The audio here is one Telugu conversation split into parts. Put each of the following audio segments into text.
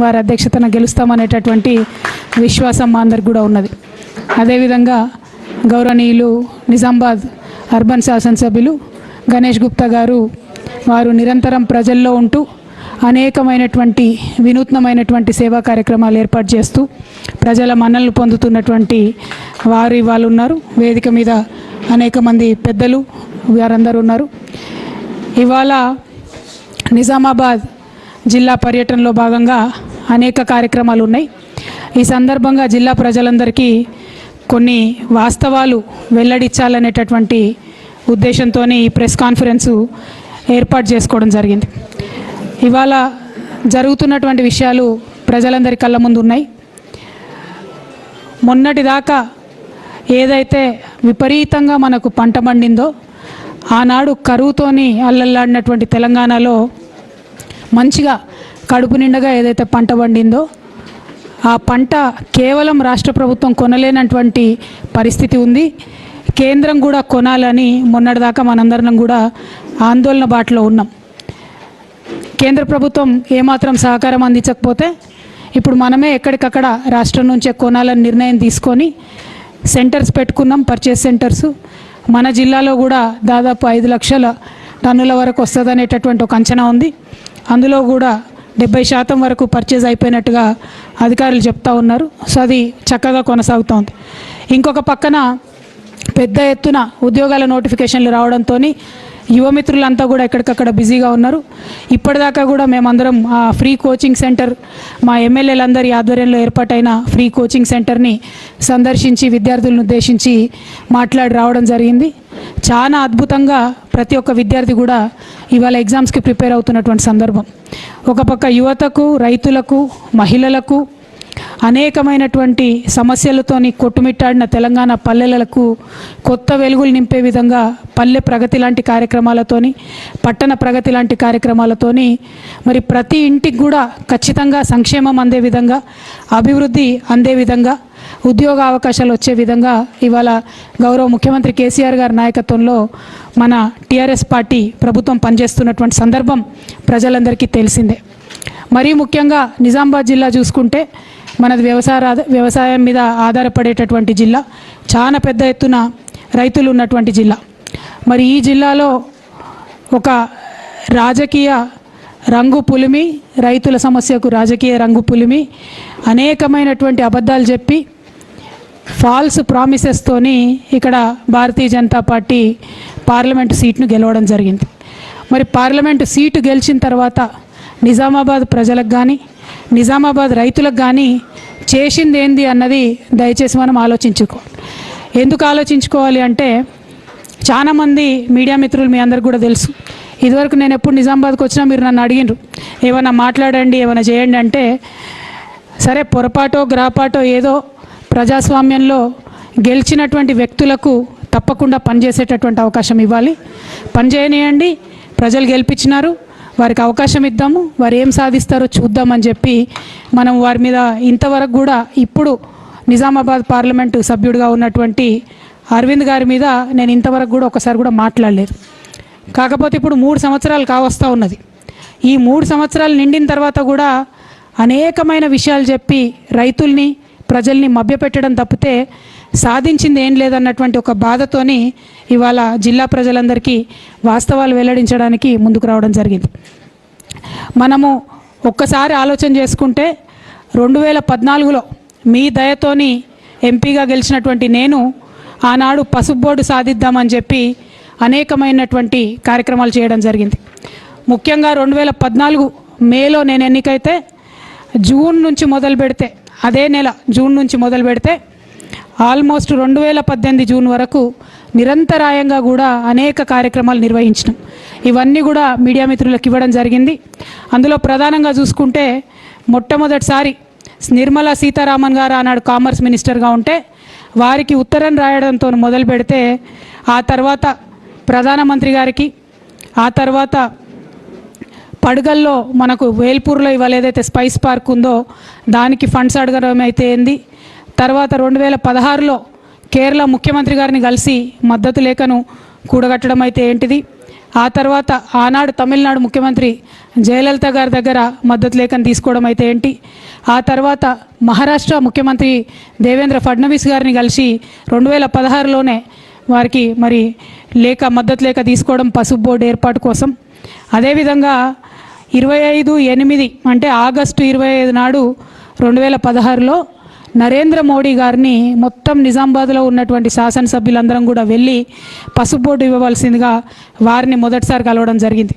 వారి అధ్యక్షతన గెలుస్తామనేటటువంటి విశ్వాసం మా అందరికి కూడా ఉన్నది. అదేవిధంగా గౌరవనీయులు నిజామాబాద్ అర్బన్ శాసనసభ్యులు గణేష్ గుప్తా గారు వారు నిరంతరం ప్రజల్లో ఉంటూ అనేకమైనటువంటి వినూత్నమైనటువంటి సేవా కార్యక్రమాలు ఏర్పాటు చేస్తూ ప్రజల మన్నలను పొందుతున్నటువంటి వారు వాళ్ళు ఉన్నారు. వేదిక మీద అనేక మంది పెద్దలు వారందరూ ఉన్నారు. ఇవాళ నిజామాబాద్ జిల్లా పర్యటనలో భాగంగా అనేక కార్యక్రమాలు ఉన్నాయి ఈ సందర్భంగా జిల్లా ప్రజలందరికీ కొన్ని వాస్తవాలు వెల్లడించాలనేటటువంటి ఉద్దేశంతో ఈ ప్రెస్ కాన్ఫరెన్సు ఏర్పాటు చేసుకోవడం జరిగింది. ఇవాళ జరుగుతున్నటువంటి విషయాలు ప్రజలందరి కళ్ళ ముందు ఉన్నాయి మొన్నటిదాకా ఏదైతే విపరీతంగా మనకు పంట పండిందో ఆనాడు కరువుతోని అల్లల్లాడినటువంటి తెలంగాణలో మంచిగా కడుపు నిండగా ఏదైతే పంట పండిందో ఆ పంట కేవలం రాష్ట్ర ప్రభుత్వం కొనలేనటువంటి పరిస్థితి ఉంది. కేంద్రం కూడా కొనాలని మొన్నటిదాకా మనందరం కూడా ఆందోళన బాటలో ఉన్నాం. కేంద్ర ప్రభుత్వం ఏమాత్రం సహకారం అందించకపోతే ఇప్పుడు మనమే ఎక్కడికక్కడ రాష్ట్రం నుంచే కొనాలని నిర్ణయం తీసుకొని సెంటర్స్ పెట్టుకున్నాం పర్చేస్ సెంటర్స్. మన జిల్లాలో కూడా దాదాపు ఐదు లక్షల టన్నుల వరకు వస్తుందనేటటువంటి ఒక అంచనా ఉంది. అందులో కూడా డెబ్బై శాతం వరకు పర్చేజ్ అయిపోయినట్టుగా అధికారులు చెప్తా ఉన్నారు. సో అది చక్కగా కొనసాగుతోంది. ఇంకొక పక్కన పెద్ద ఎత్తున ఉద్యోగాల నోటిఫికేషన్లు రావడంతో యువమిత్రులంతా కూడా ఎక్కడికక్కడ బిజీగా ఉన్నారు. ఇప్పటిదాకా కూడా మేమందరం ఆ ఫ్రీ కోచింగ్ సెంటర్ మా ఎమ్మెల్యేలందరి ఆధ్వర్యంలో ఏర్పాటైన ఫ్రీ కోచింగ్ సెంటర్ని సందర్శించి విద్యార్థులను ఉద్దేశించి మాట్లాడి రావడం జరిగింది. చాలా అద్భుతంగా ప్రతి ఒక్క విద్యార్థి కూడా ఇవాళ ఎగ్జామ్స్కి ప్రిపేర్ అవుతున్నటువంటి సందర్భం. ఒక పక్క యువతకు రైతులకు మహిళలకు అనేకమైనటువంటి సమస్యలతోని కొట్టుమిట్టాడిన తెలంగాణ పల్లెలకు కొత్త వెలుగులు నింపే విధంగా పల్లె ప్రగతి లాంటి కార్యక్రమాలతోని పట్టణ ప్రగతి లాంటి కార్యక్రమాలతోని మరి ప్రతి ఇంటికి కూడా ఖచ్చితంగా సంక్షేమం అందే విధంగా అభివృద్ధి అందే విధంగా ఉద్యోగ అవకాశాలు వచ్చే విధంగా ఇవాళ గౌరవ ముఖ్యమంత్రి కేసీఆర్ గారి నాయకత్వంలో మన టీఆర్ఎస్ పార్టీ ప్రభుత్వం పనిచేస్తున్నటువంటి సందర్భం ప్రజలందరికీ తెలిసిందే. మరీ ముఖ్యంగా నిజామాబాద్ జిల్లా చూసుకుంటే మనది వ్యవసాయ వ్యవసాయం మీద ఆధారపడేటటువంటి జిల్లా చాలా పెద్ద ఎత్తున రైతులు ఉన్నటువంటి జిల్లా. మరి ఈ జిల్లాలో ఒక రాజకీయ రంగు పులిమి రైతుల సమస్యకు రాజకీయ రంగు పులిమి అనేకమైనటువంటి అబద్ధాలు చెప్పి ఫాల్స్ ప్రామిసెస్తోని ఇక్కడ భారతీయ జనతా పార్టీ పార్లమెంటు సీట్ను గెలవడం జరిగింది. మరి పార్లమెంటు సీటు గెలిచిన తర్వాత నిజామాబాద్ ప్రజలకు కానీ నిజామాబాద్ రైతులకు కానీ చేసింది ఏంది అన్నది దయచేసి మనం ఆలోచించుకోవాలి ఎందుకు ఆలోచించుకోవాలి అంటే చాలామంది మీడియా మిత్రులు మీ అందరికి కూడా తెలుసు. ఇదివరకు నేను ఎప్పుడు నిజామాబాద్కి వచ్చినా మీరు నన్ను అడిగినరు ఏమైనా మాట్లాడండి ఏమైనా చేయండి అంటే సరే పొరపాటో గ్రాపాటో ఏదో ప్రజాస్వామ్యంలో గెలిచినటువంటి వ్యక్తులకు తప్పకుండా పనిచేసేటటువంటి అవకాశం ఇవ్వాలి. పనిచేయనియండి ప్రజలు గెలిపించినారు. వారికి అవకాశం ఇద్దాము. వారు ఏం సాధిస్తారో చూద్దామని చెప్పి మనం వారి మీద ఇంతవరకు కూడా ఇప్పుడు నిజామాబాద్ పార్లమెంటు సభ్యుడిగా ఉన్నటువంటి అరవింద్ గారి మీద నేను ఇంతవరకు కూడా ఒకసారి కూడా మాట్లాడలేదు. కాకపోతే ఇప్పుడు మూడు సంవత్సరాలు కావస్తూ ఉన్నది. ఈ మూడు సంవత్సరాలు నిండిన తర్వాత కూడా అనేకమైన విషయాలు చెప్పి రైతుల్ని ప్రజల్ని మభ్యపెట్టడం తప్పితే సాధించింది ఏం లేదన్నటువంటి ఒక బాధతోని ఇవాళ జిల్లా ప్రజలందరికీ వాస్తవాలు వెల్లడించడానికి ముందుకు రావడం జరిగింది. మనము ఒక్కసారి ఆలోచన చేసుకుంటే రెండు వేల పద్నాలుగులో మీ దయతోని ఎంపీగా గెలిచినటువంటి నేను ఆనాడు పసుపు బోర్డు సాధిద్దామని చెప్పి అనేకమైనటువంటి కార్యక్రమాలు చేయడం జరిగింది. ముఖ్యంగా రెండు వేల పద్నాలుగు మేలో నేను ఎన్నికైతే జూన్ నుంచి మొదలు పెడితే అదే నెల జూన్ నుంచి మొదలు పెడితే ఆల్మోస్ట్ రెండు వేల పద్దెనిమిది జూన్ వరకు నిరంతరాయంగా కూడా అనేక కార్యక్రమాలు నిర్వహించినాం. ఇవన్నీ కూడా మీడియా మిత్రులకు ఇవ్వడం జరిగింది. అందులో ప్రధానంగా చూసుకుంటే మొట్టమొదటిసారి నిర్మలా సీతారామన్ గారు ఆనాడు కామర్స్ మినిస్టర్గా ఉంటే వారికి ఉత్తరం రాయడంతో మొదలు పెడితే ఆ తర్వాత ప్రధానమంత్రి గారికి ఆ తర్వాత పడగల్లో మనకు వేల్పూర్లో ఇవాళ ఏదైతే స్పైస్ పార్క్ ఉందో దానికి ఫండ్స్ అడగడం అయితే ఏంది? తర్వాత రెండు వేల పదహారులో కేరళ ముఖ్యమంత్రి గారిని కలిసి మద్దతు లేఖను కూడగట్టడం అయితే ఏంటిది? ఆ తర్వాత ఆనాడు తమిళనాడు ముఖ్యమంత్రి జయలలిత గారి దగ్గర మద్దతు లేఖను తీసుకోవడం అయితే ఏంటి? ఆ తర్వాత మహారాష్ట్ర ముఖ్యమంత్రి దేవేంద్ర ఫడ్నవీస్ గారిని కలిసి రెండు వేల పదహారులోనే వారికి మరి లేఖ మద్దతు లేఖ తీసుకోవడం పసుపు బోర్డు ఏర్పాటు కోసం. అదేవిధంగా ఇరవై ఐదు ఎనిమిది అంటే ఆగస్టు ఇరవై ఐదు నాడు రెండు వేల పదహారులో నరేంద్ర మోడీ గారిని మొత్తం నిజామాబాద్లో ఉన్నటువంటి శాసనసభ్యులందరం కూడా వెళ్ళి పసుపు బోర్డు ఇవ్వవలసిందిగా వారిని మొదటిసారి కలవడం జరిగింది.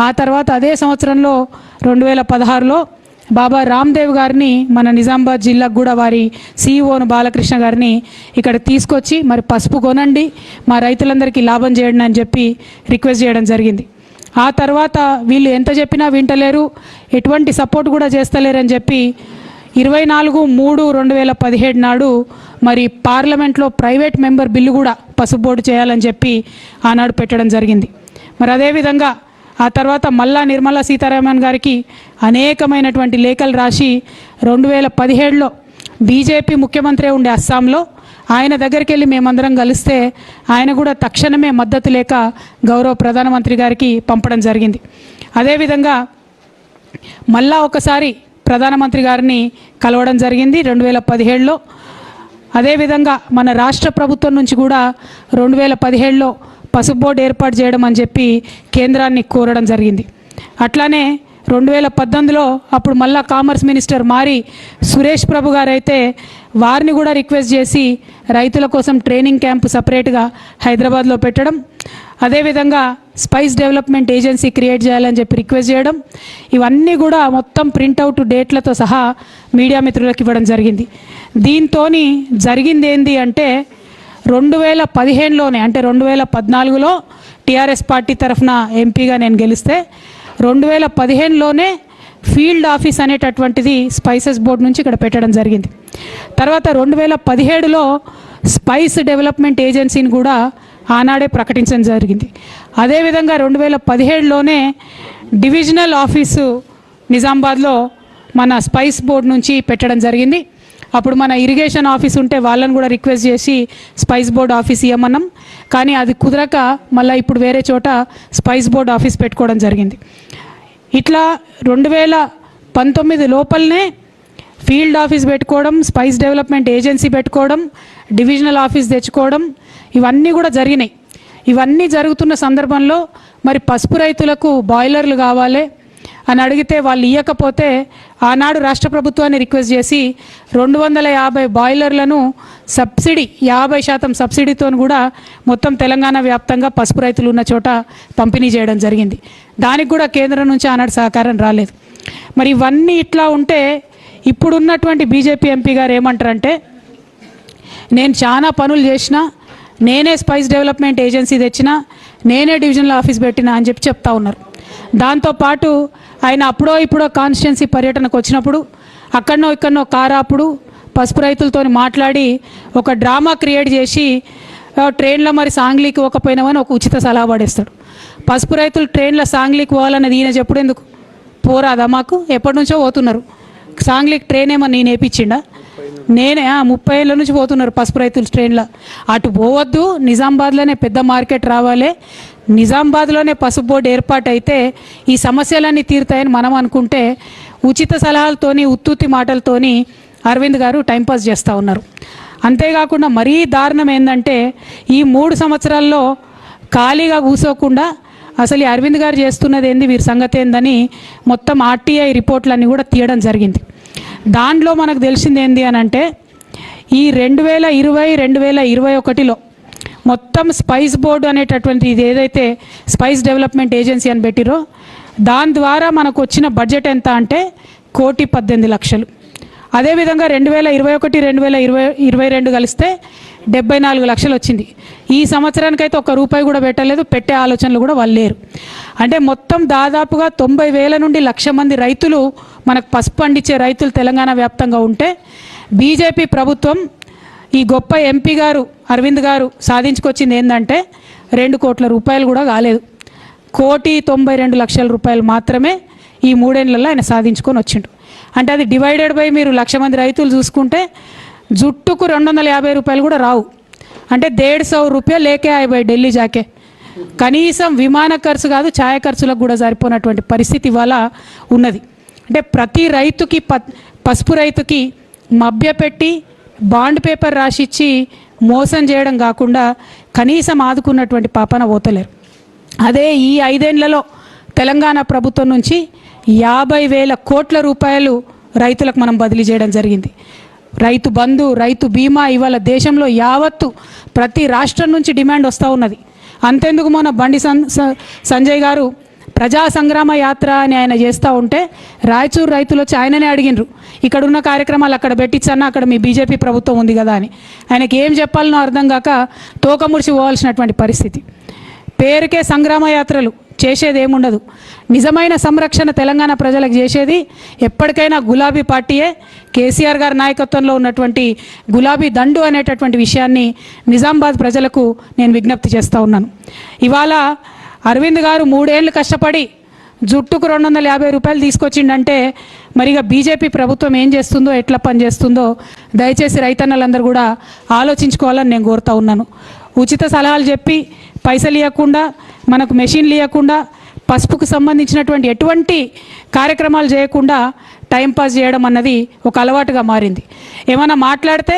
ఆ తర్వాత అదే సంవత్సరంలో రెండు వేల పదహారులో బాబా రామ్దేవ్ గారిని మన నిజామాబాద్ జిల్లాకు కూడా వారి సీఈఓను బాలకృష్ణ గారిని ఇక్కడ తీసుకొచ్చి మరి పసుపు కొనండి మా రైతులందరికీ లాభం చేయండి అని చెప్పి రిక్వెస్ట్ చేయడం జరిగింది. ఆ తర్వాత వీళ్ళు ఎంత చెప్పినా వింటలేరు ఎటువంటి సపోర్ట్ కూడా చేస్తలేరని చెప్పి ఇరవై నాలుగు మూడు రెండు వేల పదిహేడు నాడు మరి పార్లమెంట్లో ప్రైవేట్ మెంబర్ బిల్లు కూడా పసుపు చేయాలని చెప్పి ఆనాడు పెట్టడం జరిగింది. మరి అదేవిధంగా ఆ తర్వాత మల్లా నిర్మలా సీతారామన్ గారికి అనేకమైనటువంటి లేఖలు రాసి రెండు వేల పదిహేడులో బీజేపీ ముఖ్యమంత్రి ఉండే అస్సాంలో ఆయన దగ్గరికి వెళ్ళి మేమందరం కలిస్తే ఆయన కూడా తక్షణమే మద్దతు లేక గౌరవ ప్రధానమంత్రి గారికి పంపడం జరిగింది. అదేవిధంగా మళ్ళా ఒకసారి ప్రధానమంత్రి గారిని కలవడం జరిగింది రెండు వేల పదిహేడులో. అదేవిధంగా మన రాష్ట్ర ప్రభుత్వం నుంచి కూడా రెండు వేల పదిహేడులో పసుపు బోర్డు ఏర్పాటు చేయడం అని చెప్పి కేంద్రాన్ని కోరడం జరిగింది. అట్లానే రెండు వేల పద్దెనిమిదిలో అప్పుడు మళ్ళా కామర్స్ మినిస్టర్ మారి సురేష్ ప్రభు గారైతే వారిని కూడా రిక్వెస్ట్ చేసి రైతుల కోసం ట్రైనింగ్ క్యాంప్ సపరేట్గా హైదరాబాద్లో పెట్టడం అదేవిధంగా స్పైస్ డెవలప్మెంట్ ఏజెన్సీ క్రియేట్ చేయాలని చెప్పి రిక్వెస్ట్ చేయడం ఇవన్నీ కూడా మొత్తం ప్రింట్అవుట్ డేట్లతో సహా మీడియా మిత్రులకు ఇవ్వడం జరిగింది. దీంతో జరిగింది ఏంది అంటే రెండు వేల పదిహేనులోనే అంటే రెండు వేల పద్నాలుగులో టీఆర్ఎస్ పార్టీ తరఫున ఎంపీగా నేను గెలిస్తే రెండు వేల పదిహేనులోనే ఫీల్డ్ ఆఫీస్ అనేటటువంటిది స్పైసెస్ బోర్డు నుంచి ఇక్కడ పెట్టడం జరిగింది. తర్వాత రెండు వేల పదిహేడులో స్పైస్ డెవలప్మెంట్ ఏజెన్సీని కూడా ఆనాడే ప్రకటించడం జరిగింది. అదేవిధంగా రెండు వేల పదిహేడులోనే డివిజనల్ ఆఫీసు నిజామాబాద్లో మన స్పైస్ బోర్డు నుంచి పెట్టడం జరిగింది. అప్పుడు మన ఇరిగేషన్ ఆఫీస్ ఉంటే వాళ్ళని కూడా రిక్వెస్ట్ చేసి స్పైస్ బోర్డ్ ఆఫీస్ ఇవ్వమన్నాం కానీ అది కుదరక మళ్ళీ ఇప్పుడు వేరే చోట స్పైస్ బోర్డ్ ఆఫీస్ పెట్టుకోవడం జరిగింది. ఇట్లా రెండు వేల పంతొమ్మిది లోపలనే ఫీల్డ్ ఆఫీస్ పెట్టుకోవడం స్పైస్ డెవలప్మెంట్ ఏజెన్సీ పెట్టుకోవడం డివిజనల్ ఆఫీస్ తెచ్చుకోవడం ఇవన్నీ కూడా జరిగినాయి. ఇవన్నీ జరుగుతున్న సందర్భంలో మరి పసుపు రైతులకు బాయిలర్లు కావాలి అని అడిగితే వాళ్ళు ఇవ్వకపోతే ఆనాడు రాష్ట్ర ప్రభుత్వాన్ని రిక్వెస్ట్ చేసి రెండు వందల యాభై బాయిలర్లను సబ్సిడీ యాభై శాతం సబ్సిడీతో కూడా మొత్తం తెలంగాణ వ్యాప్తంగా పసుపు రైతులు ఉన్న చోట పంపిణీ చేయడం జరిగింది. దానికి కూడా కేంద్రం నుంచి ఆనాడు సహకారం రాలేదు. మరి ఇవన్నీ ఇట్లా ఉంటే ఇప్పుడున్నటువంటి బీజేపీ ఎంపీ గారు ఏమంటారంటే నేను చాలా పనులు చేసిన నేనే స్పైస్ డెవలప్మెంట్ ఏజెన్సీ తెచ్చిన నేనే డివిజనల్ ఆఫీస్ పెట్టిన అని చెప్పి చెప్తా ఉన్నారు. దాంతోపాటు ఆయన అప్పుడో ఇప్పుడో కాన్స్టిట్యున్సీ పర్యటనకు వచ్చినప్పుడు అక్కడనో ఇక్కడనో కారాపుడు పసుపు రైతులతో మాట్లాడి ఒక డ్రామా క్రియేట్ చేసి ట్రైన్లో మరి సాంగ్లీకి పోకపోయినామని ఒక ఉచిత సలహా పడేస్తాడు. పసుపు రైతులు ట్రైన్లో సాంగ్లీకి పోవాలన్నది ఈయన చెప్పుడు ఎందుకు? పోరాదా మాకు? ఎప్పటి నుంచో పోతున్నారు. సాంగ్లీకి ట్రైన్ ఏమన్నా నేను వేపించిండా? నేనే ఆ, ముప్పై ఏళ్ళ నుంచి పోతున్నారు పసుపు రైతులు ట్రైన్లో. అటు పోవద్దు నిజామాబాద్లోనే పెద్ద మార్కెట్ రావాలి నిజామాబాద్లోనే పసుపు బోర్డు ఏర్పాటైతే ఈ సమస్యలన్నీ తీరుతాయని మనం అనుకుంటే ఉచిత సలహాలతోని ఉత్తుత్తి మాటలతోని అరవింద్ గారు టైంపాస్ చేస్తూ ఉన్నారు. అంతేకాకుండా మరీ దారుణం ఏంటంటే ఈ మూడు సంవత్సరాల్లో ఖాళీగా కూసోకుండా అసలు ఈ అరవింద్ గారు చేస్తున్నది ఏంది వీరి సంగతి ఏందని మొత్తం ఆర్టీఐ రిపోర్ట్లన్నీ కూడా తీయడం జరిగింది. దాంట్లో మనకు తెలిసింది ఏంది అని అంటే ఈ రెండు వేల ఇరవై రెండు వేల ఇరవై ఒకటిలో మొత్తం స్పైస్ బోర్డు అనేటటువంటి ఇది ఏదైతే స్పైస్ డెవలప్మెంట్ ఏజెన్సీ అని పెట్టిరో దాని ద్వారా మనకు వచ్చిన బడ్జెట్ ఎంత అంటే కోటి పద్దెనిమిది లక్షలు. అదేవిధంగా రెండు వేల ఇరవై ఒకటి రెండు వేల ఇరవై ఇరవై రెండు కలిస్తే డెబ్బై నాలుగు లక్షలు వచ్చింది. ఈ సంవత్సరానికైతే ఒక్క రూపాయి కూడా పెట్టలేదు పెట్టే ఆలోచనలు కూడా వాళ్ళు లేరు. అంటే మొత్తం దాదాపుగా తొంభై వేల నుండి లక్ష మంది రైతులు మనకు పసుపు పండించే రైతులు తెలంగాణ వ్యాప్తంగా ఉంటే బీజేపీ ప్రభుత్వం ఈ గొప్ప ఎంపీ గారు అరవింద్ గారు సాధించుకొచ్చింది ఏంటంటే రెండు కోట్ల రూపాయలు కూడా కాలేదు. కోటి తొంభై రెండు లక్షల రూపాయలు మాత్రమే ఈ మూడేళ్ళలో ఆయన సాధించుకొని వచ్చిండు. అంటే అది డివైడెడ్ బై మీరు లక్ష మంది రైతులు చూసుకుంటే జుట్టుకు రెండు వందల యాభై రూపాయలు కూడా రావు. అంటే దేడు సౌ రూపాయ లేకే ఆయ ఢిల్లీ జాకే. కనీసం విమాన ఖర్చు కాదు ఛాయ ఖర్చులకు కూడా సరిపోనటువంటి పరిస్థితి ఇవాళ ఉన్నది. అంటే ప్రతి రైతుకి ప పసుపు రైతుకి మభ్యపెట్టి బాండ్ పేపర్ రాసిచ్చి మోసం చేయడం కాకుండా కనీసం ఆదుకున్నటువంటి పాపన పోతలేరు అదే ఈ ఐదేళ్ళలో తెలంగాణ ప్రభుత్వం నుంచి యాభై వేల కోట్ల రూపాయలు రైతులకు మనం బదిలీ చేయడం జరిగింది. రైతు బంధు రైతు బీమా ఇవాళ దేశంలో యావత్తు ప్రతి రాష్ట్రం నుంచి డిమాండ్ వస్తూ ఉన్నది. అంతెందుకు మొన్న బండి సంజయ్ గారు ప్రజా సంగ్రామ యాత్ర అని ఆయన చేస్తూ ఉంటే రాయచూరు రైతులు వచ్చి ఆయననే అడిగినరు. ఇక్కడ ఉన్న కార్యక్రమాలు అక్కడ పెట్టించన్నా అక్కడ మీ బీజేపీ ప్రభుత్వం ఉంది కదా అని. ఆయనకి ఏం చెప్పాలనో అర్థం కాక తోకముడిచి పోవాల్సినటువంటి పరిస్థితి. పేరుకే సంగ్రామ యాత్రలు చేసేది ఏముండదు. నిజమైన సంరక్షణ తెలంగాణ ప్రజలకు చేసేది ఎప్పటికైనా గులాబీ పార్టీయే. కేసీఆర్ గారి నాయకత్వంలో ఉన్నటువంటి గులాబీ దండు అనేటటువంటి విషయాన్ని నిజామాబాద్ ప్రజలకు నేను విజ్ఞప్తి చేస్తూ ఉన్నాను. ఇవాళ అరవింద్ గారు మూడేళ్ళు కష్టపడి జుట్టుకు రెండు వందల యాభై రూపాయలు తీసుకొచ్చిండంటే మరిగా బీజేపీ ప్రభుత్వం ఏం చేస్తుందో ఎట్లా పనిచేస్తుందో దయచేసి రైతన్నలందరూ కూడా ఆలోచించుకోవాలని నేను కోరుతా ఉన్నాను. ఉచిత సలహాలు చెప్పి పైసలు ఇవ్వకుండా మనకు మెషిన్లు ఇవ్వకుండా పసుపుకు సంబంధించినటువంటి ఎటువంటి కార్యక్రమాలు చేయకుండా టైంపాస్ చేయడం అన్నది ఒక అలవాటుగా మారింది. ఏమైనా మాట్లాడితే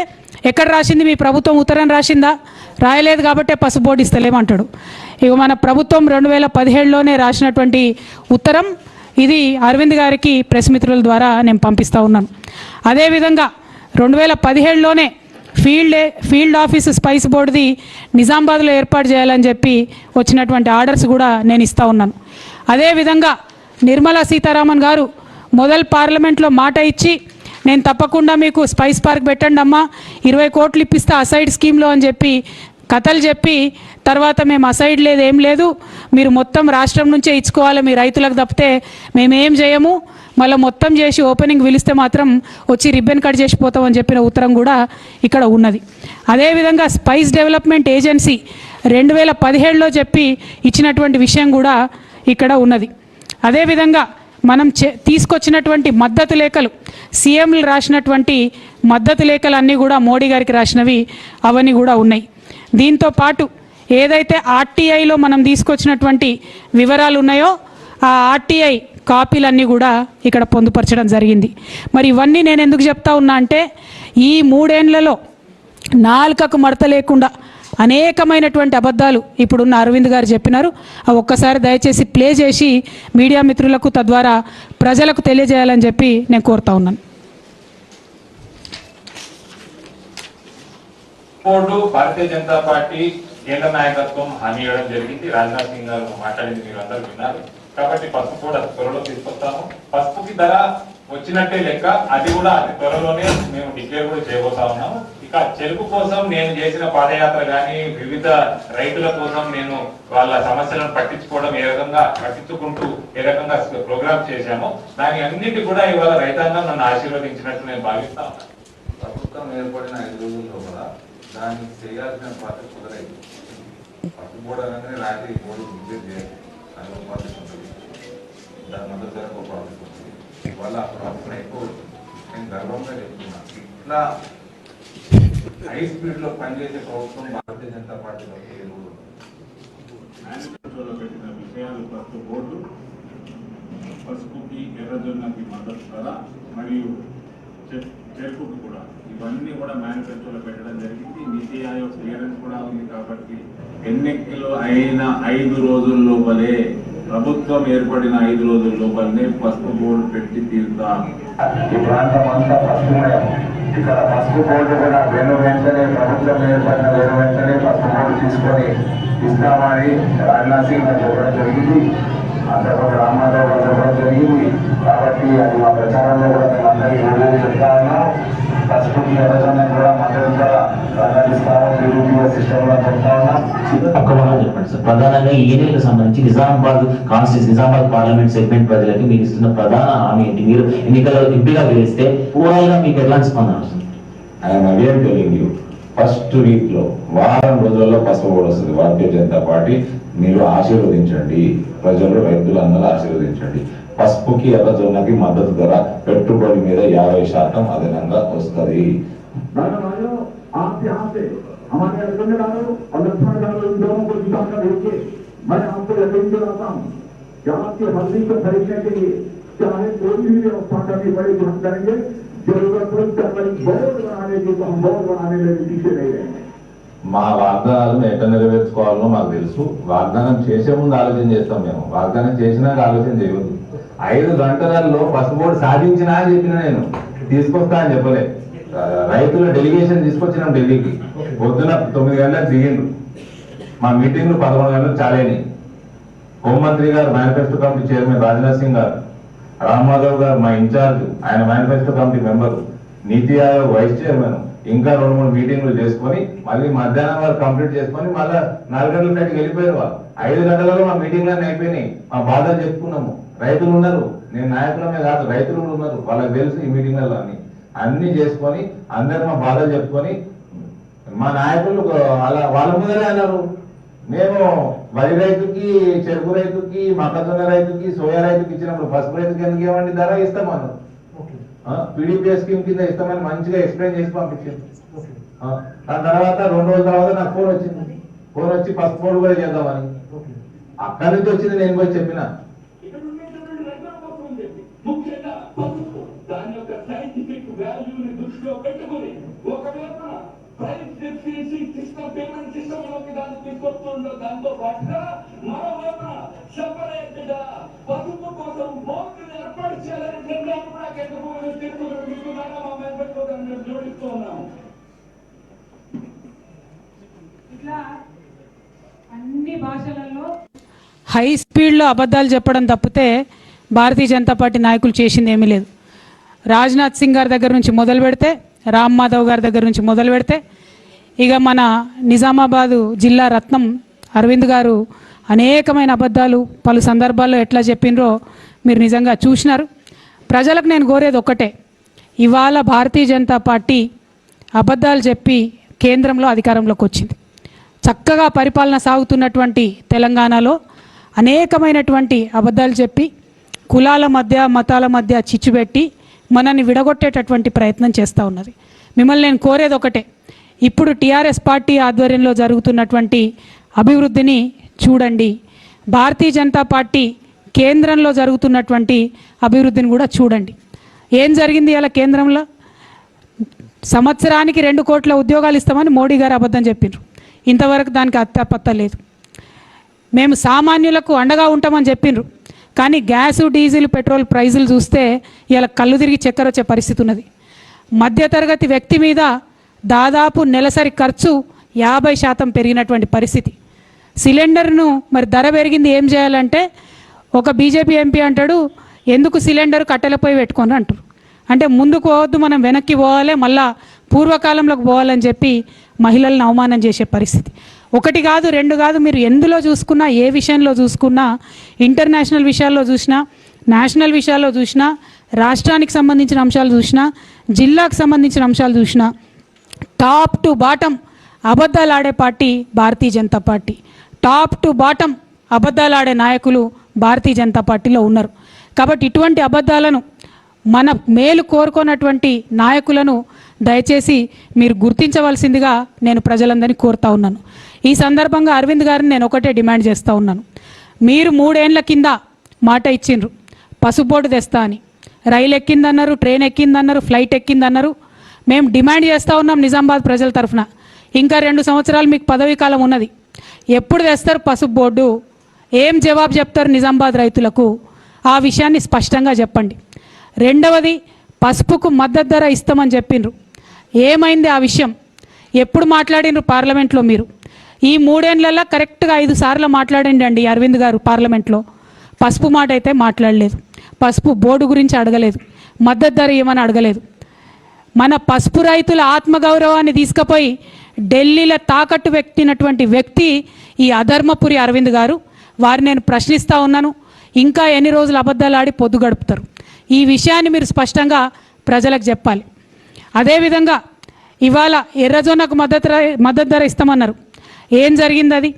ఎక్కడ రాసింది మీ ప్రభుత్వం ఉత్తరం రాసిందా? రాయలేదు కాబట్టే పసుపు బోర్డు ఇస్తలేమంటాడు. ఇక మన ప్రభుత్వం రెండు వేల పదిహేడులోనే రాసినటువంటి ఉత్తరం ఇది అరవింద్ గారికి ప్రెస్ మిత్రుల ద్వారా నేను పంపిస్తూ ఉన్నాను. అదేవిధంగా రెండు వేల పదిహేడులోనే ఫీల్డ్ ఫీల్డ్ ఆఫీస్ స్పైస్ బోర్డుది నిజామాబాద్లో ఏర్పాటు చేయాలని చెప్పి వచ్చినటువంటి ఆర్డర్స్ కూడా నేను ఇస్తూ ఉన్నాను. అదేవిధంగా నిర్మలా సీతారామన్ గారు మొదలు పార్లమెంట్లో మాట ఇచ్చి నేను తప్పకుండా మీకు స్పైస్ పార్క్ పెట్టండి అమ్మా ఇరవై కోట్లు ఇప్పిస్తా అసైడ్ స్కీమ్లో అని చెప్పి కథలు చెప్పి తర్వాత మేము అసైడ్ లేదు ఏం లేదు. మీరు మొత్తం రాష్ట్రం నుంచే ఇచ్చుకోవాలి మీ రైతులకు తప్పితే మేమేం చేయము. మళ్ళీ మొత్తం చేసి ఓపెనింగ్ పిలిస్తే మాత్రం వచ్చి రిబ్బన్ కట్ చేసి పోతామని చెప్పిన ఉత్తరం కూడా ఇక్కడ ఉన్నది. అదేవిధంగా స్పైస్ డెవలప్మెంట్ ఏజెన్సీ రెండు వేల పదిహేడులో చెప్పి ఇచ్చినటువంటి విషయం కూడా ఇక్కడ ఉన్నది. అదేవిధంగా మనం చే తీసుకొచ్చినటువంటి మద్దతు లేఖలు సీఎంలు రాసినటువంటి మద్దతు లేఖలు అన్నీ కూడా మోడీ గారికి రాసినవి అవన్నీ కూడా ఉన్నాయి. దీంతో పాటు ఏదైతే ఆర్టీఐలో మనం తీసుకొచ్చినటువంటి వివరాలు ఉన్నాయో ఆ ఆర్టీఐ కాపీలన్నీ కూడా ఇక్కడ పొందుపరచడం జరిగింది. మరి ఇవన్నీ నేను ఎందుకు చెప్తా ఉన్నా అంటే ఈ మూడేండ్లలో నాలుకకు మడత లేకుండా అనేకమైనటువంటి అబద్ధాలు ఇప్పుడున్న అరవింద్ గారు చెప్పినారు. ఆ ఒక్కసారి దయచేసి ప్లే చేసి మీడియా మిత్రులకు తద్వారా ప్రజలకు తెలియజేయాలని చెప్పి నేను కోరుతా ఉన్నాను. భారతీయ జనతా పార్టీ కేంద్ర నాయకత్వం హామీ ఇవ్వడం జరిగింది. రాజ్నాథ్ సింగ్ గారు మాట్లాడింది మీరు అందరూ విన్నారు. కాబట్టి పసుపు కూడా త్వరలో తీసుకొస్తాము. పసుపుకి ధర వచ్చినట్టే లెక్క. అది కూడా అతి త్వరలోనే మేము డిక్లేర్ కూడా చేయబోతా ఉన్నాము ఇక చెరుకు కోసం నేను చేసిన పాదయాత్ర కానీ వివిధ రైతుల కోసం నేను వాళ్ళ సమస్యలను పట్టించుకోవడం ఏ రకంగా పట్టించుకుంటూ ఏ రకంగా ప్రోగ్రామ్ చేశామో దాని అన్నిటి కూడా ఇవాళ రైతాంగం నన్ను ఆశీర్వదించినట్టు నేను భావిస్తా ఉన్నాను. ప్రభుత్వం ఏర్పడిన ఐదు రోజుల్లో కూడా దాన్ని చేయాల్సిన పద్ధతి కుదరైంది పట్టు బోర్డు అనగానే రాత్రి బోర్డు విద్యుత్ చేయాలి అది ఒక పద్ధతి ఉంటుంది. దాని మద్దతు ధరకు ఒక పద్ధతి ఉంటుంది. ఇవాళ ప్రభుత్వం ఎక్కువ నేను గర్వంగా చెప్తున్నా. ఇట్లా హై స్పీడ్లో పనిచేసే ప్రభుత్వం భారతీయ జనతా పార్టీలో ఏ పెట్టిన విషయాలు పసుపు బోర్డు పసుపుకి ఎర్రజొన్నకి మద్దతు ధర మరియు చె- కూడా. ఇవన్నీ కూడా మేనిఫెస్టోలో పెట్టడం జరిగింది. నీతి ఆయోగ్ క్లియరెన్స్ కూడా ఉంది కాబట్టి ఎన్నికలు అయిన ఐదు రోజుల లోపలే ప్రభుత్వం ఏర్పడిన ఐదు రోజుల లోపలనే పసుపు బోర్డు పెట్టి తీరుతా ఈ ప్రాంతం అంతా పసుపుమయం ఇక్కడ పసుపు బోర్డు కూడా వెను వెంటనే ప్రభుత్వం ఏర్పడిన వెను వెంటనే పసుపు బోర్డు తీసుకొని ఇస్తామని రాజ్నాథ్ సింగ్ చెప్పడం జరిగింది. అంతకు రామారావు చెప్పడం జరిగింది. కాబట్టి అది మా ప్రచారంలో కూడా మేము అందరికీ చెప్తా ఉన్నాం. పసుపుకి ఎవరైనా కూడా మద్దతు ధర ప్రకటిస్తాము నిరుద్యోగ సిస్టంలో చెప్తా ఉన్నాం ఒక్క మాట చెప్పండి సార్. ప్రధానంగా ఈ ఏరియాకి సంబంధించి Nizamabad constituency Nizamabad parliament segment ప్రజలకి మీరు ఇస్తున్న ప్రధాన హామీ ఏంటి? మీరు ఎన్నికల్లో ఎంపీగా వేస్తే ఓవరాల్గా మీకు ఎలాంటి స్పందన వస్తుంది? I'm again telling you first వీక్లో వారం రోజుల్లో పసుపు కూడా వస్తుంది. భారతీయ జనతా పార్టీ మీరు ఆశీర్వదించండి. ప్రజలు రైతులు అందరూ ఆశీర్వదించండి. పసుపుకి ఎర్రజొన్నకి మద్దతు ధర పెట్టుబడి మీద యాభై శాతం అదనంగా వస్తుంది मैडम आयो आपके यहाँ से हमारे अरविंद डालो और लक्ष्मण डालो इन दोनों को जिताकर भेजिए मैं आपको यकीन दिलाता हूँ कि आपकी हल्दी को खरीदने के लिए चाहे कोई भी व्यवस्था करनी पड़ेगी हम करेंगे जरूरत पड़ी तो हमारी बोर्ड बनाने की तो हम बोर्ड बनाने में भी पीछे नहीं रहेंगे మా వాగ్దానాలను ఎట్లా నెరవేర్చుకోవాలో మాకు తెలుసు వాగ్దానం చేసే ముందు ఆలోచన చేస్తాం మేము వాగ్దానం చేసినాక ఆలోచన చేయవద్దు ఐదు గంటలలో పసుపోడు సాధించినా అని చెప్పిన నేను. తీసుకొస్తా అని చెప్పలే. రైతుల డెలిగేషన్ తీసుకొచ్చినాం ఢిల్లీకి. పొద్దున తొమ్మిది గంటలకు దిగిండ్రు మా మీటింగ్లు పదకొండు గంటలకు చాలేని హోంమంత్రి గారు manifesto committee chairman Rajnath Singh గారు రామ్మాధవ్ గారు మా ఇన్ఛార్జ్ ఆయన మేనిఫెస్టో కమిటీ మెంబర్ నీతి ఆయోగ్ వైస్ చైర్మన్ ఇంకా రెండు మూడు మీటింగ్లు చేసుకొని మళ్ళీ మధ్యాహ్నం వరకు కంప్లీట్ చేసుకొని మళ్ళీ నాలుగు గంటల ఫ్లైట్కి వెళ్ళిపోయారు వాళ్ళు. ఐదు గంటలలో మా మీటింగ్ అయిపోయినాయి. మా బాధ చెప్పుకున్నాము. రైతులు ఉన్నారు నేను నాయకులమే కాదు రైతులు కూడా ఉన్నారు. వాళ్ళకి తెలుసు ఈ మీటింగ్లలో అన్ని అన్ని చేసుకొని అందరు మా బాధలు చెప్పుకొని మా నాయకులు అలా వాళ్ళ ముందరే అన్నారు. మేము వరి రైతుకి చెరుకు రైతుకి మొక్కజొన్న రైతుకి సోయా రైతుకి ఇచ్చినప్పుడు పసుపు రైతుకి ఎందుకు ఇవ్వండి ధర ఇస్తామన్నారు పీడీపీఎస్ స్కీమ్ కింద ఇస్తామని మంచిగా ఎక్స్ప్లెయిన్ చేసి పంపించారు ఆ, దాని తర్వాత రెండు రోజుల తర్వాత నాకు ఫోన్ వచ్చింది. ఫోన్ వచ్చి పసుపు కూడా చేద్దామని. అక్కడి నుంచి వచ్చింది నేను పోయి చెప్పిన. దృష్టిలో పెట్టుకుని ఒకవైపున ప్రైస్ డెఫిషియన్సీ సిస్టమ్ పేమెంట్ సిస్టమ్లోకి దాన్ని తీసుకొస్తుండో దాంతో పాటుగా మరోవైపున సెపరేట్గా పసుపు కోసం బోర్డుని ఏర్పాటు చేయాలని కేంద్రం కూడా కేంద్ర ప్రభుత్వం తీసుకున్నారా మా మేనిఫెస్టో దాన్ని మేము జోడిస్తూ ఉన్నాము. ఇట్లా అన్ని భాషలలో హై స్పీడ్లో అబద్ధాలు చెప్పడం తప్పితే భారతీయ జనతా పార్టీ నాయకులు చేసింది ఏమీ లేదు. రాజ్నాథ్ సింగ్ గారి దగ్గర నుంచి మొదలు పెడితే రామ్ మాధవ్ గారి దగ్గర నుంచి మొదలు పెడితే ఇక మన నిజామాబాదు జిల్లా రత్నం అరవింద్ గారు అనేకమైన అబద్ధాలు పలు సందర్భాల్లో ఎట్లా చెప్పినరో మీరు నిజంగా చూసినారు. ప్రజలకు నేను కోరేది ఒక్కటే ఇవాళ భారతీయ జనతా పార్టీ అబద్ధాలు చెప్పి కేంద్రంలో అధికారంలోకి వచ్చింది. చక్కగా పరిపాలన సాగుతున్నటువంటి తెలంగాణలో అనేకమైనటువంటి అబద్ధాలు చెప్పి కులాల మధ్య మతాల మధ్య చిచ్చుపెట్టి మనల్ని విడగొట్టేటటువంటి ప్రయత్నం చేస్తూ ఉన్నది. మిమ్మల్ని నేను కోరేది ఒకటే. ఇప్పుడు టీఆర్ఎస్ పార్టీ ఆధ్వర్యంలో జరుగుతున్నటువంటి అభివృద్ధిని చూడండి. భారతీయ జనతా పార్టీ కేంద్రంలో జరుగుతున్నటువంటి అభివృద్ధిని కూడా చూడండి. ఏం జరిగింది ఇలా కేంద్రంలో? సంవత్సరానికి రెండు కోట్ల ఉద్యోగాలు ఇస్తామని మోడీ గారు అబద్ధం చెప్పిండ్రు ఇంతవరకు దానికి అత్తపత్త లేదు. మేము సామాన్యులకు అండగా ఉంటామని చెప్పిండ్రు కానీ గ్యాసు డీజిల్ పెట్రోల్ ప్రైజులు చూస్తే ఇలా కళ్ళు తిరిగి చక్కెర వచ్చే పరిస్థితి ఉన్నది. మధ్యతరగతి వ్యక్తి మీద దాదాపు నెలసరి ఖర్చు యాభై శాతం పెరిగినటువంటి పరిస్థితి. సిలిండర్ను మరి ధర పెరిగింది ఏం చేయాలంటే ఒక బీజేపీ ఎంపీ అంటాడు ఎందుకు సిలిండర్ కట్టెలపై పెట్టుకొని అంటారు. అంటే ముందుకు పోవద్దు మనం వెనక్కి పోవాలి మళ్ళా పూర్వకాలంలోకి పోవాలని చెప్పి మహిళలను అవమానం చేసే పరిస్థితి. ఒకటి కాదు రెండు కాదు మీరు ఎందులో చూసుకున్నా ఏ విషయంలో చూసుకున్నా ఇంటర్నేషనల్ విషయాల్లో చూసినా నేషనల్ విషయాల్లో చూసినా రాష్ట్రానికి సంబంధించిన అంశాలు చూసినా జిల్లాకు సంబంధించిన అంశాలు చూసినా టాప్ టు బాటం అబద్ధాలు ఆడే party Bharatiya Janata Party. Top to bottom అబద్ధాలు ఆడే నాయకులు భారతీయ జనతా పార్టీలో ఉన్నారు. కాబట్టి ఇటువంటి అబద్ధాలను మన మేలు కోరుకున్నటువంటి నాయకులను దయచేసి మీరు గుర్తించవలసిందిగా నేను ప్రజలందరినీ కోరుతా ఉన్నాను. ఈ సందర్భంగా అరవింద్ గారిని నేను ఒకటే డిమాండ్ చేస్తూ ఉన్నాను. మీరు మూడేండ్ల కింద మాట ఇచ్చిండ్రు. పసుపోటు తెస్తా అని. రైలు ఎక్కిందన్నారు ట్రైన్ ఎక్కిందన్నారు ఫ్లైట్ ఎక్కిందన్నారు. మేము డిమాండ్ చేస్తూ ఉన్నాం నిజామాబాద్ ప్రజల తరఫున. ఇంకా రెండు సంవత్సరాలు మీకు పదవీ కాలం ఉన్నది. ఎప్పుడు తెస్తారు పసుపు బోర్డు ఏం జవాబు చెప్తారు నిజామాబాద్ రైతులకు? ఆ విషయాన్ని స్పష్టంగా చెప్పండి. రెండవది పసుపుకు మద్దతు ధర ఇస్తామని చెప్పిండ్రు. ఏమైంది ఆ విషయం? ఎప్పుడు మాట్లాడినరు పార్లమెంట్లో మీరు? ఈ మూడేళ్ళలో కరెక్ట్గా ఐదు సార్లు మాట్లాడండి అండి అరవింద్ గారు పార్లమెంట్లో. పసుపు మాట అయితే మాట్లాడలేదు. పసుపు బోర్డు గురించి అడగలేదు. మద్దతు ధర ఏమని అడగలేదు. మన పసుపు రైతుల ఆత్మగౌరవాన్ని తీసుకుపోయి ఢిల్లీలో తాకట్టు పెట్టినటువంటి వ్యక్తి ఈ అధర్మపురి అరవింద్ గారు. వారిని నేను ప్రశ్నిస్తూ ఉన్నాను. ఇంకా ఎన్ని రోజులు అబద్ధాలు ఆడి పొద్దు గడుపుతారు. ఈ విషయాన్ని మీరు స్పష్టంగా ప్రజలకు చెప్పాలి. అదేవిధంగా ఇవాళ ఎర్రజొన్నకు మద్దతు మద్దతు ధర ఇస్తామన్నారు. ఏం జరిగింది అది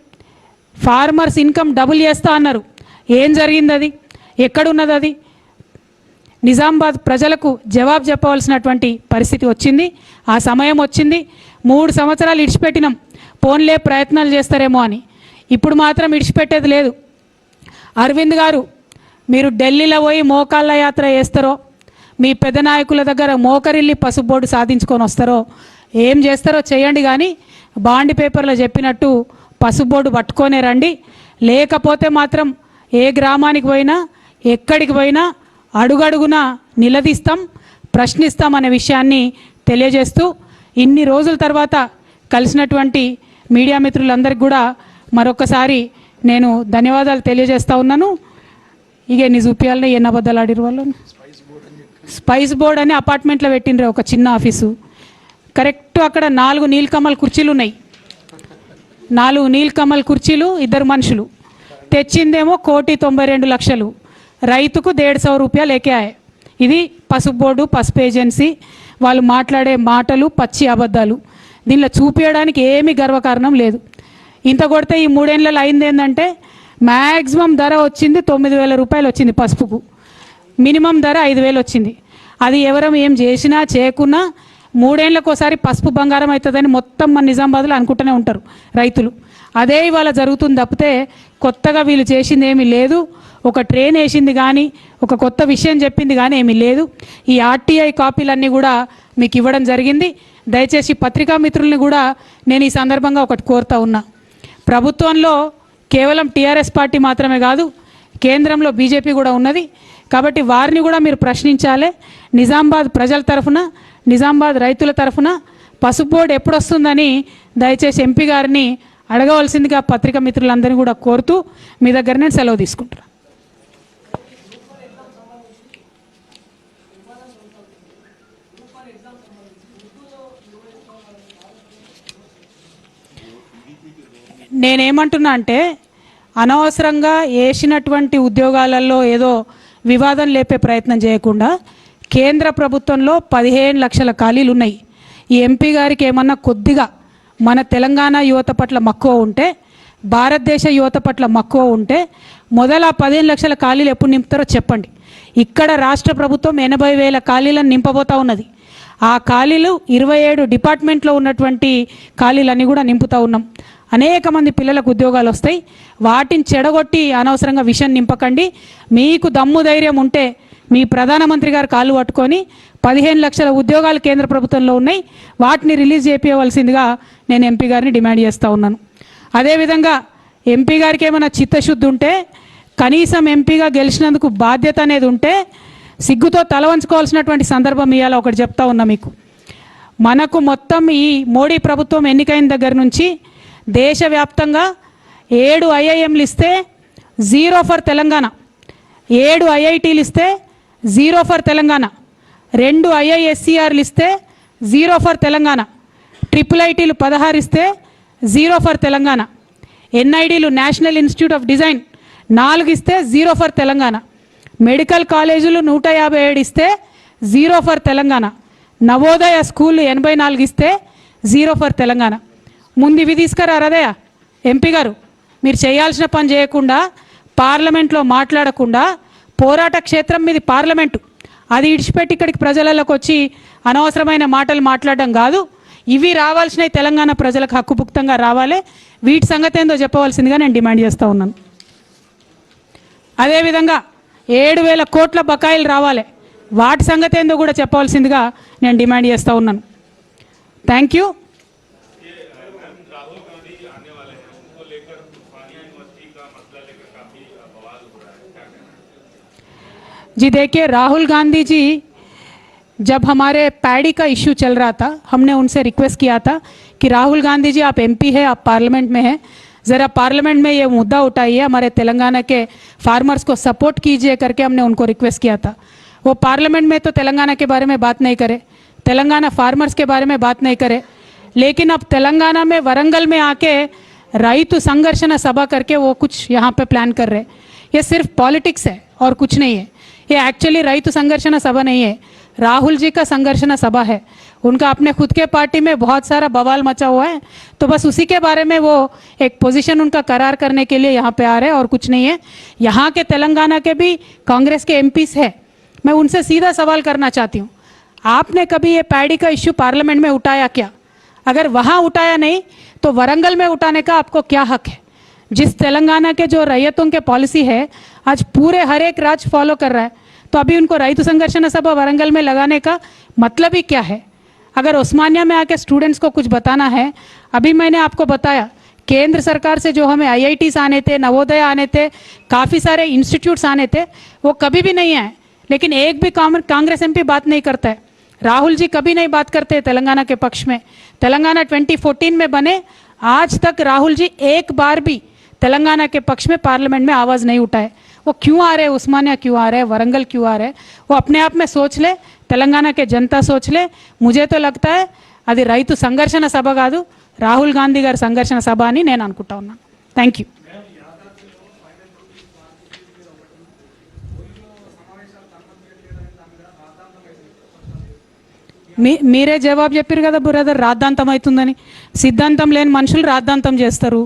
ఫార్మర్స్ ఇన్కమ్ డబుల్ చేస్తా అన్నారు. ఏం జరిగింది అది ఎక్కడున్నది అది నిజామాబాద్ ప్రజలకు జవాబు చెప్పవలసినటువంటి పరిస్థితి వచ్చింది. ఆ సమయం వచ్చింది. మూడు సంవత్సరాలు ఇడిచిపెట్టినాం. పోన్లే ప్రయత్నాలు చేస్తారేమో అని. ఇప్పుడు మాత్రం ఇడిచిపెట్టేది లేదు. అరవింద్ గారు మీరు ఢిల్లీలో పోయి మోకాళ్ళ యాత్ర చేస్తారో మీ పెద్ద నాయకుల దగ్గర మోకరిల్లి పసుపు సాధించుకొని వస్తారో ఏం చేస్తారో చేయండి కానీ బాండి పేపర్లో చెప్పినట్టు పసుపుబోర్డు పట్టుకొనే రండి. లేకపోతే మాత్రం ఏ గ్రామానికి పోయినా ఎక్కడికి పోయినా అడుగడుగున నిలదీస్తాం ప్రశ్నిస్తాం అనే విషయాన్ని తెలియజేస్తూ ఇన్ని రోజుల తర్వాత కలిసినటువంటి మీడియా మిత్రులందరికీ కూడా మరొకసారి నేను ధన్యవాదాలు తెలియజేస్తా ఉన్నాను. ఇక ఎన్ని చూపించాలని ఎన్ని అబద్ధాలు ఆడిరు వాళ్ళు స్పైస్ బోర్డ్ అని అపార్ట్మెంట్లో పెట్టిండ్రు ఒక చిన్న ఆఫీసు. కరెక్ట్ అక్కడ నాలుగు నీలకమల్ కుర్చీలు ఉన్నాయి నాలుగు నీలకమల్ కుర్చీలు ఇద్దరు మనుషులు. తెచ్చిందేమో కోటి తొంభై రెండు లక్షలు. రైతుకు దేడు సౌ రూపాయలు ఎక్కాయి ఇది పసుపు బోర్డు పసుపు ఏజెన్సీ. వాళ్ళు మాట్లాడే మాటలు పచ్చి అబద్ధాలు. దీనిలో చూపించడానికి ఏమీ గర్వకారణం లేదు. ఇంత కొడితే ఈ మూడేళ్ళలో అయింది ఏంటంటే మ్యాక్సిమం ధర వచ్చింది తొమ్మిది వేల రూపాయలు వచ్చింది పసుపుకు. మినిమం ధర ఐదు వేలు వచ్చింది. అది ఎవరం ఏం చేసినా చేయకున్నా మూడేళ్ళకి ఒకసారి పసుపు బంగారం అవుతుందని మొత్తం మన నిజామాబాద్లో అనుకుంటూనే ఉంటారు రైతులు. అదే ఇవాళ జరుగుతుంది తప్పితే కొత్తగా వీళ్ళు చేసింది ఏమీ లేదు. ఒక ట్రైన్ వేసింది కానీ ఒక కొత్త విషయం చెప్పింది కానీ ఏమీ లేదు. ఈ ఆర్టీఐ కాపీలన్నీ కూడా మీకు ఇవ్వడం జరిగింది. దయచేసి పత్రికా మిత్రుల్ని కూడా నేను ఈ సందర్భంగా ఒకటి కోరుతా ఉన్నా. ప్రభుత్వంలో కేవలం టీఆర్ఎస్ పార్టీ మాత్రమే కాదు కేంద్రంలో బీజేపీ కూడా ఉన్నది. కాబట్టి వారిని కూడా మీరు ప్రశ్నించాలి. నిజామాబాద్ ప్రజల తరఫున నిజామాబాద్ రైతుల తరఫున పసుపు బోర్డు ఎప్పుడు వస్తుందని దయచేసి ఎంపీ గారిని అడగవలసిందిగా పత్రికా మిత్రులందరినీ కూడా కోరుతూ మీ దగ్గర నేను సెలవు తీసుకుంటాను నేనేమంటున్నా అంటే అనవసరంగా వేసినటువంటి ఉద్యోగాలలో ఏదో వివాదం లేపే ప్రయత్నం చేయకుండా కేంద్ర ప్రభుత్వంలో పదిహేను లక్షల ఖాళీలు ఉన్నాయి. ఈ ఎంపీ గారికి ఏమన్నా కొద్దిగా మన తెలంగాణ యువత పట్ల మక్కువ ఉంటే భారతదేశ యువత పట్ల మక్కువ ఉంటే మొదల పదిహేను లక్షల ఖాళీలు ఎప్పుడు నింపుతారో చెప్పండి. ఇక్కడ రాష్ట్ర ప్రభుత్వం ఎనభై వేల ఖాళీలను నింపబోతా ఉన్నది. ఆ ఖాళీలు ఇరవై ఏడు డిపార్ట్మెంట్లో ఉన్నటువంటి ఖాళీలన్నీ కూడా నింపుతా ఉన్నాం. అనేక మంది పిల్లలకు ఉద్యోగాలు వస్తాయి. వాటిని చెడగొట్టి అనవసరంగా విషయం నింపకండి. మీకు దమ్ము ధైర్యం ఉంటే మీ ప్రధానమంత్రి గారు కాళ్ళు పట్టుకొని పదిహేను లక్షల ఉద్యోగాలు కేంద్ర ప్రభుత్వంలో ఉన్నాయి. వాటిని రిలీజ్ చేపించవలసిందిగా నేను ఎంపీ గారిని డిమాండ్ చేస్తూ ఉన్నాను. అదేవిధంగా ఎంపీ గారికి ఏమైనా చిత్తశుద్ధి ఉంటే కనీసం ఎంపీగా గెలిచినందుకు బాధ్యత అనేది ఉంటే సిగ్గుతో తలవంచుకోవాల్సినటువంటి సందర్భం ఇవాళ ఒకటి చెప్తా ఉన్నా మీకు. మనకు మొత్తం ఈ మోడీ ప్రభుత్వం ఎన్నికైన దగ్గర నుంచి దేశవ్యాప్తంగా ఏడు ఐఐఎంలు ఇస్తే జీరో ఫర్ తెలంగాణ. ఏడు ఐఐటీలు ఇస్తే జీరో ఫర్ తెలంగాణ. రెండు ఐఐఎస్సిఆర్లు ఇస్తే జీరో ఫర్ తెలంగాణ. ట్రిపుల్ ఐటీలు పదహారు ఇస్తే జీరో ఫర్ తెలంగాణ. ఎన్ఐడీలు నేషనల్ ఇన్స్టిట్యూట్ ఆఫ్ డిజైన్ నాలుగు ఇస్తే జీరో ఫర్ తెలంగాణ. మెడికల్ కాలేజీలు నూట యాభై ఏడు ఇస్తే zero for Telangana. Navodaya school ఎనభై నాలుగు ఇస్తే జీరో ఫర్ తెలంగాణ. ముందు ఇవి తీసుకురారదయ ఎంపీ గారు మీరు చేయాల్సిన పని చేయకుండా పార్లమెంట్లో మాట్లాడకుండా పోరాట క్షేత్రం మీది పార్లమెంటు. అది ఇడిచిపెట్టి ఇక్కడికి ప్రజలలోకి వచ్చి అనవసరమైన మాటలు మాట్లాడడం కాదు. ఇవి రావాల్సినవి తెలంగాణ ప్రజలకు హక్కుపుక్తంగా రావాలి. వీటి సంగతి ఏందో చెప్పవలసిందిగా నేను డిమాండ్ చేస్తూ ఉన్నాను. అదేవిధంగా ఏడు వేల కోట్ల బకాయిలు రావాలి. వాటి సంగతి ఏందో కూడా చెప్పవలసిందిగా నేను డిమాండ్ చేస్తూ ఉన్నాను. Thank you. जी देखिए, राहुल गांधी जी, जब हमारे पैडी का इश्यू चल रहा था, हमने उनसे रिक्वेस्ट किया था कि राहुल गांधी जी, आप एमपी है, आप पार्लियामेंट में हैं, ज़रा पार्लियामेंट में ये मुद्दा उठाइए, हमारे तेलंगाना के फार्मर्स को सपोर्ट कीजिए करके हमने उनको रिक्वेस्ट किया था। वो पार्लियामेंट में तो तेलंगाना के बारे में बात नहीं करे, तेलंगाना फार्मर्स के बारे में बात नहीं करे, लेकिन अब तेलंगाना में वरंगल में आके राइतु संघर्षण सभा करके वो कुछ यहाँ पे प्लान कर रहे ये सिर्फ़ पॉलिटिक्स है और कुछ नहीं है। ये एक्चुअली రైతు संघर्षण सभा नहीं है। राहुल जी का संघर्षण सभा है। उनका अपने खुद के पार्टी में बहुत सारा बवाल मचा हुआ है। तो बस उसी के बारे में वो एक पोजीशन उनका करार करने के लिए यहाँ पे आ रहे हैं और कुछ नहीं है। यहाँ के तेलंगाना के भी कांग्रेस के एमपीस है। मैं उनसे सीधा सवाल करना चाहती हूँ। आपने कभी ये पैडी का इश्यू पार्लियामेंट में उठाया क्या? अगर वहाँ उठाया नहीं तो वरंगल में उठाने का आपको क्या हक है? जिस तेलंगाना के जो रैयतों के पॉलिसी है आज पूरे हर एक राज्य फॉलो कर रहा है। तो अभी उनको रईतु संघर्षण सभा वरंगल में लगाने का मतलब ही क्या है? अगर उस्मानिया में आके स्टूडेंट्स को कुछ बताना है, अभी मैंने आपको बताया, केंद्र सरकार से जो हमें आई आने थे, नवोदय आने थे, काफ़ी सारे इंस्टीट्यूट्स आने थे, वो कभी भी नहीं आए। लेकिन एक भी कांग्र- कांग्रेस एमपी बात नहीं करता है। राहुल जी कभी नहीं बात करते तेलंगाना के पक्ष में। तेलंगाना 2014 में बने, आज तक राहुल जी एक बार भी तेलंगाना के पक्ष में पार्लियामेंट में आवाज़ नहीं उठाए। वो क्यों आ रहे हैं उस्मानिया क्यों आ रहे हैं वरंगल क्यों आ रहे हैं वो अपने आप में सोच ले తెలంగాణ के जनता सोच ले मुझे तो लगता है అది రైతు సంఘర్షణ సభ కాదు రాహుల్ గాంధీ గారి సంఘర్షణ సభ అని నేను అనుకుంటా ఉన్నాను థ్యాంక్ యూ మీ మీరే జవాబు చెప్పారు కదా బ్రదర్ రాద్ధాంతం అవుతుందని సిద్ధాంతం లేని మనుషులు రాద్ధాంతం చేస్తారు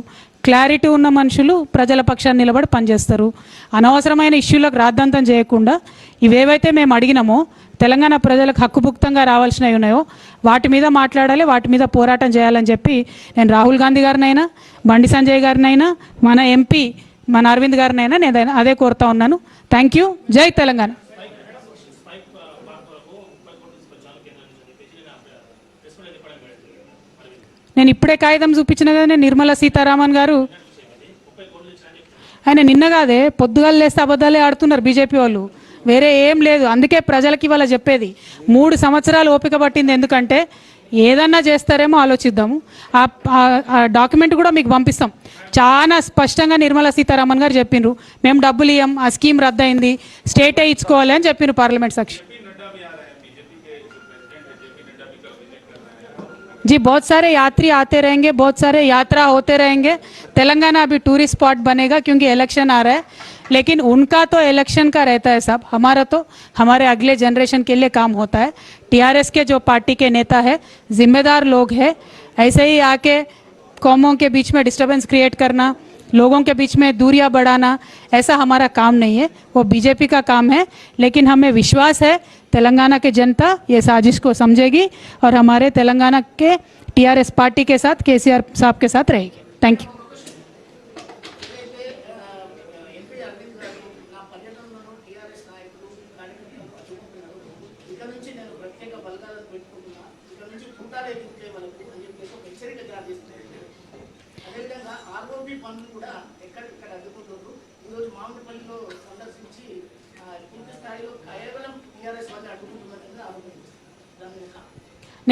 క్లారిటీ ఉన్న మనుషులు ప్రజల పక్షాన్ని నిలబడి పనిచేస్తారు. అనవసరమైన ఇష్యూలకు రాద్ధాంతం చేయకుండా ఇవేవైతే మేము అడిగినామో తెలంగాణ ప్రజలకు హక్కుభుక్తంగా రావాల్సినవి ఉన్నాయో వాటి మీద మాట్లాడాలి వాటి మీద పోరాటం చేయాలని చెప్పి నేను రాహుల్ గాంధీ గారినైనా బండి సంజయ్ గారినైనా మన ఎంపీ మన అరవింద్ గారినైనా నేను అదే కోరుతా ఉన్నాను. Thank you. జై తెలంగాణ. నేను ఇప్పుడే కాగితం చూపించిన కదా నిర్మలా సీతారామన్ గారు. ఆయన నిన్న కాదే పొద్దుగాలు లేస్తే అబద్ధాలే ఆడుతున్నారు బీజేపీ వాళ్ళు. వేరే ఏం లేదు అందుకే ప్రజలకి ఇవాళ చెప్పేది. మూడు సంవత్సరాలు ఓపిక పట్టింది ఎందుకంటే ఏదన్నా చేస్తారేమో ఆలోచిద్దాము. ఆ డాక్యుమెంట్ కూడా మీకు పంపిస్తాం. చాలా స్పష్టంగా నిర్మలా సీతారామన్ గారు చెప్పిండ్రు మేము డబ్బులు ఇవ్వం ఆ స్కీమ్ రద్దయింది స్టేటే ఇచ్చుకోవాలి అని చెప్పిండ్రు పార్లమెంట్ సాక్షి. जी, बहुत सारे यात्री आते रहेंगे, बहुत सारे यात्रा होते रहेंगे। तेलंगाना अभी टूरिस्ट स्पॉट बनेगा क्योंकि इलेक्शन आ रहा है। लेकिन उनका तो इलेक्शन का रहता है सब हमारा तो हमारे अगले जनरेशन के लिए काम होता है। टीआरएस के जो पार्टी के नेता है, जिम्मेदार लोग हैं। ऐसे ही आके कौमों के बीच में डिस्टर्बेंस क्रिएट करना, लोगों के बीच में दूरियाँ बढ़ाना, ऐसा हमारा काम नहीं है। वो बीजेपी का काम है। लेकिन हमें विश्वास है तेलंगाना के जनता ये साजिश को समझेगी और हमारे तेलंगाना के टीआरएस पार्टी के साथ, केसीआर साहब के साथ रहेगी। थैंक यू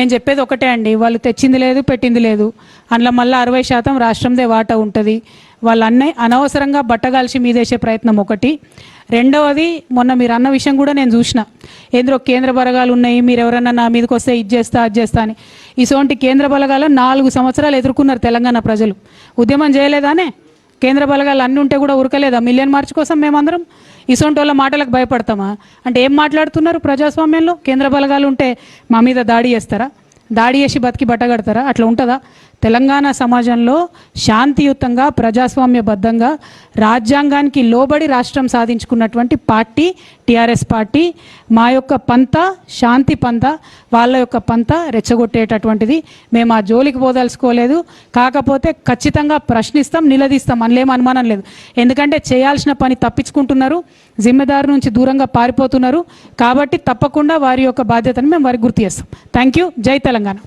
నేను చెప్పేది ఒకటే అండి వాళ్ళు తెచ్చింది లేదు పెట్టింది లేదు. అందులో మళ్ళీ అరవై శాతం రాష్ట్రందే వాటా ఉంటుంది. వాళ్ళన్నీ అనవసరంగా బట్టగాల్చి మీదేసే ప్రయత్నం ఒకటి. రెండవది మొన్న మీరు అన్న విషయం కూడా నేను చూసిన. ఏంద్రో కేంద్ర బలగాలు ఉన్నాయి మీరు ఎవరన్నా నా మీదకి వస్తే ఇది చేస్తా అది చేస్తా అని. ఇటువంటి కేంద్ర బలగాలు నాలుగు సంవత్సరాలు ఎదుర్కొన్నారు తెలంగాణ ప్రజలు. ఉద్యమం చేయలేదానే? కేంద్ర బలగాలు అన్నీ ఉంటే కూడా ఉరకలేదా? మిలియన్ మార్చ్ కోసం మేమందరం ఇసొంటి వాళ్ళ మాటలకు భయపడతామా? అంటే ఏం మాట్లాడుతున్నారు ప్రజాస్వామ్యంలో? కేంద్ర బలగాలు ఉంటే మా మీద దాడి చేస్తారా? దాడి చేసి బతికి బట్టగడతారా అట్లా ఉంటుందా? తెలంగాణ సమాజంలో శాంతియుతంగా ప్రజాస్వామ్యబద్ధంగా రాజ్యాంగానికి లోబడి రాష్ట్రం సాధించుకున్నటువంటి పార్టీ టీఆర్ఎస్ పార్టీ మా యొక్క పంత శాంతి పంత వాళ్ళ యొక్క పంత రెచ్చగొట్టేటటువంటిది. మేము ఆ జోలికి పోదలుచుకోలేదు. కాకపోతే ఖచ్చితంగా ప్రశ్నిస్తాం నిలదీస్తాం. అందులో అనుమానం లేదు. ఎందుకంటే చేయాల్సిన పని తప్పించుకుంటున్నారు. జిమ్మెదారు నుంచి దూరంగా పారిపోతున్నారు. కాబట్టి తప్పకుండా వారి యొక్క బాధ్యతను మేము వారికి గుర్తు చేస్తాం. Thank you Jai Telangana.